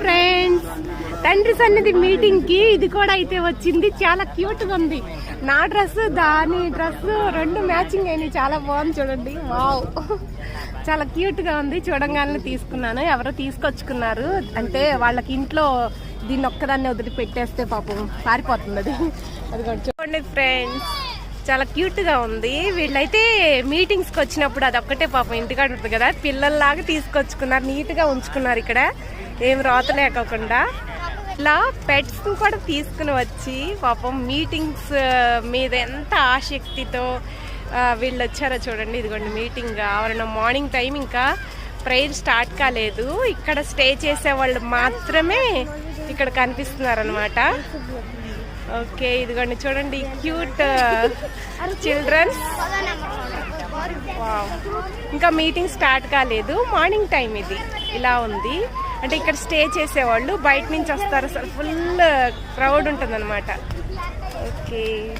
Friends తండ్రి సన్నిధి మీటింగ్కి ఇది కూడా అయితే వచ్చింది. చాలా క్యూట్గా ఉంది. నా డ్రెస్ దాని డ్రెస్ రెండు మ్యాచింగ్ అయినాయి. చాలా బాగుంది చూడండి. వావ్ చాలా క్యూట్గా ఉంది. చూడంగానే తీసుకున్నాను. ఎవరో తీసుకొచ్చుకున్నారు. అంటే వాళ్ళకి ఇంట్లో దీన్ని ఒక్కదాన్ని వదిలి పెట్టేస్తే పాపం పారిపోతుంది అది. అది చూడండి ఫ్రెండ్స్ చాలా క్యూట్గా ఉంది. వీళ్ళైతే మీటింగ్స్కి వచ్చినప్పుడు అది ఒక్కటే పాపం ఇంటికాడ ఉంటుంది కదా. పిల్లల్లాగా తీసుకొచ్చుకున్నారు. నీట్గా ఉంచుకున్నారు ఇక్కడ. ఏం రాత లేకోకుండా ఇలా పెట్స్ను కూడా తీసుకుని వచ్చి పాపం మీటింగ్స్ మీద ఎంత ఆసక్తితో వీళ్ళు వచ్చారో చూడండి. ఇదిగోండి మీటింగ్ ఆవరణ మార్నింగ్ టైం ఇంకా ప్రేయర్ స్టార్ట్ కాలేదు. ఇక్కడ స్టే చేసే వాళ్ళు మాత్రమే ఇక్కడ కనిపిస్తున్నారనమాట ఓకే ఇదిగోండి చూడండి క్యూట్ చిల్డ్రన్స్ ఇంకా మీటింగ్ స్టార్ట్ కాలేదు. మార్నింగ్ టైం ఇది. ఇలా ఉంది. అంటే ఇక్కడ స్టే చేసేవాళ్ళు. బయట నుంచి వస్తారు. అసలు ఫుల్ క్రౌడ్ ఉంటుంది ఓకే